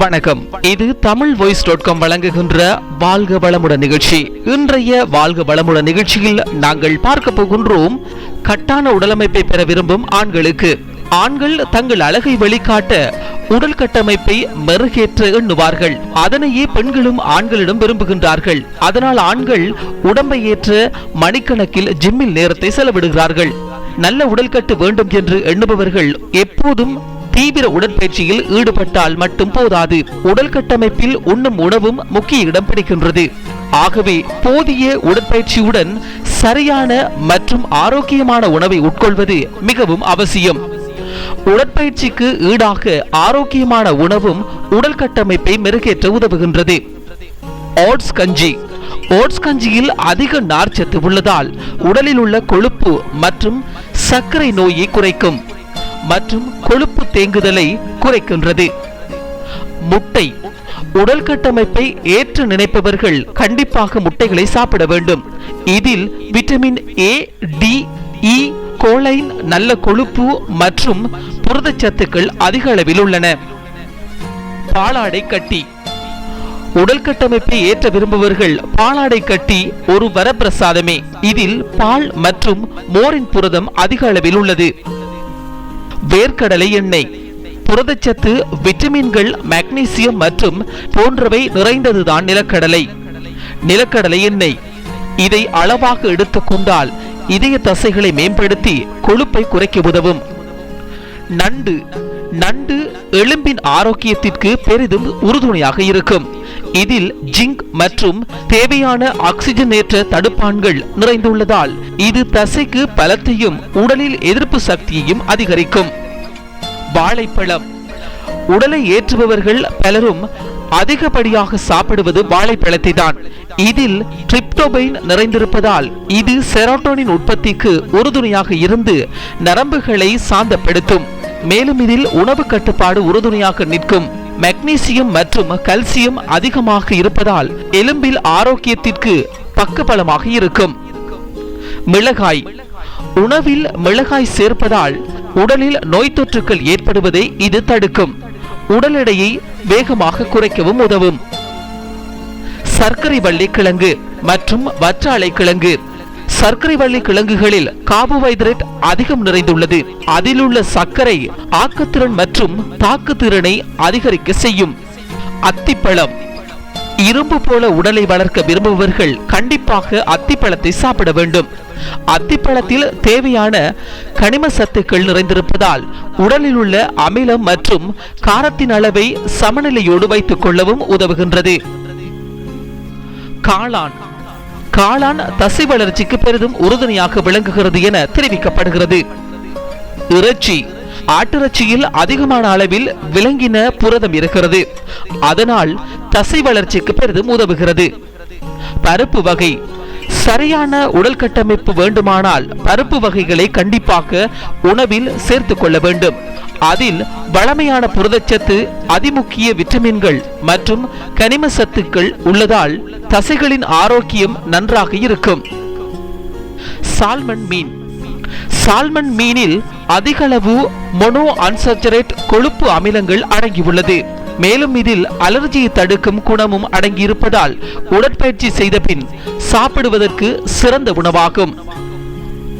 வணக்கம். இது Tamil voice dot com வழங்குகின்ற வாழ்க வளமுடன் நிகழ்ச்சி. இன்றைய வாழ்க வளமுடன் நிகழ்ச்சியில் நாங்கள் பார்க்க போகின்றோம் கட்டான உடலமைப்பை பெற விரும்பும் ஆண்களுக்கு. ஆண்கள் தங்கள் அழகை வெளிக்காட்ட உடல் கட்டமைப்பை மெருகேற்ற எண்ணுவார்கள். அதனையே பெண்களும் ஆண்களிடம் விரும்புகின்றார்கள். அதனால் ஆண்கள் உடம்பை ஏற்ற மணிக்கணக்கில் ஜிம்மில் நேரத்தை செலவிடுகிறார்கள். நல்ல உடல் கட்டு வேண்டும் என்று எண்ணுபவர்கள் எப்போதும் தீவிர உடற்பயிற்சியில் ஈடுபட்டால் மட்டும் போதாது. உடல் கட்டமைப்பில் உண்ணும் உணவும் முக்கிய இடம் பிடிக்கின்றது. ஆகவே போதிய உடற்பயிற்சியுடன் சரியான மற்றும் ஆரோக்கியமான உணவை உட்கொள்வது மிகவும் அவசியம். உடற்பயிற்சிக்கு ஈடாக ஆரோக்கியமான உணவும் உடல் கட்டமைப்பை மெருகேற்ற உதவுகின்றது. ஓட்ஸ் கஞ்சி. ஓட்ஸ் கஞ்சியில் அதிக நார்ச்சத்து உள்ளதால் உடலில் உள்ள கொழுப்பு மற்றும் சர்க்கரை நோயை குறைக்கும். மற்றும் கொழுப்பு தேங்குதலை குறைக்கின்றது. முட்டை. உடல் கட்டமைப்பை ஏற்று நினைப்பவர்கள் கண்டிப்பாக முட்டைகளை சாப்பிட வேண்டும். இதில் vitamin A D E choline நல்ல கொழுப்பு மற்றும் புரதச்சத்துக்கள் அதிக அளவில் உள்ளன. பாலாடை கட்டி. உடல் கட்டமைப்பை ஏற்ற விரும்புபவர்கள் பாலாடை கட்டி ஒரு வரப்பிரசாதமே. இதில் பால் மற்றும் மோரின் புரதம் அதிக அளவில் உள்ளது. வேர்க்கடலை எண்ணெய் புரதச்சத்து விட்டமின்கள் மக்னீசியம் மற்றும் போன்றவை நிறைந்ததுதான் நிலக்கடலை. நிலக்கடலை எண்ணெய் இதை அளவாக எடுத்துக்கொண்டால் இதய தசைகளை மேம்படுத்தி கொழுப்பை குறைக்க உதவும். நண்டு நண்டு எலும்பின் ஆரோக்கியத்திற்கு பெரிதும் உறுதுணையாக இருக்கும். இதில் ஜிங்க் மற்றும் தேவையான ஆக்சிஜனேற்ற தடுப்பான்கள் நிறைந்துள்ளதால் இது தசைக்கு பலத்தையும் உடலில் எதிர்ப்பு சக்தியையும் அதிகரிக்கும். வாழைப்பழம். உடலை ஏற்றுபவர்கள் பலரும் அதிகப்படியாக சாப்பிடுவது வாழைப்பழத்தை தான் இதில் டிரிப்டோபைன் நிறைந்திருப்பதால் இது செரோட்டோனின் உற்பத்திக்கு உறுதுணையாக இருந்து நரம்புகளை சாந்தப்படுத்தும். மேலும் இதில் உணவு கட்டுப்பாடு உறுதுணையாக நிற்கும். மெக்னீசியம் மற்றும் கல்சியம் அதிகமாக இருப்பதால் எலும்பில் ஆரோக்கியத்திற்கு பக்கபலமாக இருக்கும். மிளகாய். உணவில் மிளகாய் சேர்ப்பதால் உடலில் நோய் தொற்றுக்கள் ஏற்படுவதை இது தடுக்கும். உடல் எடையை வேகமாக குறைக்கவும் உதவும். சர்க்கரை வள்ளி கிழங்கு மற்றும் வற்றாலை கிழங்கு சர்க்கரை வள்ளி கிழங்குகளில் கார்போஹைட்ரேட் அதிகம் நிறைந்துள்ளது. அதிலுள்ள சர்க்கரை ஆக்கத்திறன் மற்றும் தாக்குத்திறனை அதிகரிக்க செய்யும். அத்திப்பழம். இரும்பு போல உடலை வளர்க்க விரும்புபவர்கள் கண்டிப்பாக அத்திப்பழத்தை சாப்பிட வேண்டும். அத்திப்பழத்தில் தேவையான கனிம சத்துக்கள் நிறைந்திருப்பதால் உடலில் உள்ள அமிலம் மற்றும் காரத்தின் அளவை சமநிலையோடு வைத்துக் கொள்ளவும் உதவுகின்றது. காளான். காளான் தசை வளர்ச்சிக்கு பெரிதும் உறுதுணையாக விளங்குகிறது என தெரிவிக்கப்படுகிறது. இறைச்சி ஆட்டிறைச்சியில் அதிகமான அளவில் விலங்கின புரதம் இருக்கிறது. அதனால் தசை வளர்ச்சிக்கு பெரிதும் உதவுகிறது. பருப்பு வகை சரியான உடல் கட்டமைப்பு வேண்டுமானால் பருப்பு வகைகளை கண்டிப்பாக உணவில் சேர்த்து கொள்ள வேண்டும். அதில் வளமையான புரதச்சத்து அதிமுக்கிய விட்டமின்கள் மற்றும் கனிம சத்துக்கள் உள்ளதால் தசைகளின் ஆரோக்கியம் நன்றாக இருக்கும். சால்மன் மீன். சால்மன் மீனில் அதிகளவு மொனோ அன்சர்ஜரேட் கொழுப்பு அமிலங்கள் அடங்கியுள்ளது. மேலும் இதில் அலர்ஜியை தடுக்கும் குணமும் அடங்கியிருப்பதால் உடற்பயிற்சி செய்த பின் சாப்பிடுவதற்கு சிறந்த உணவாகும்.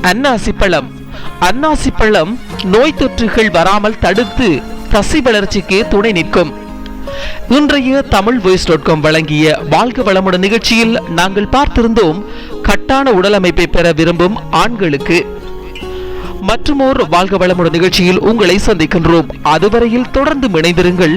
அன்னாசி பழம். அன்னாசி பழம் நோய் தொற்றுகள் வராமல் தடுத்து தசி வளர்ச்சிக்கு துணை நிற்கும். இன்றைய தமிழ் வாய்ஸ் டாட் காம் வழங்கிய வாழ்க வளமுடன் நிகழ்ச்சியில் நாங்கள் பார்த்திருந்தோம் கட்டான உடலமைப்பை பெற விரும்பும் ஆண்களுக்கு. மற்றுமோர் வாழ்க வளமுடன் நிகழ்ச்சியில் உங்களை சந்திக்கின்றோம். அதுவரையில் தொடர்ந்து இணைந்திருங்கள்.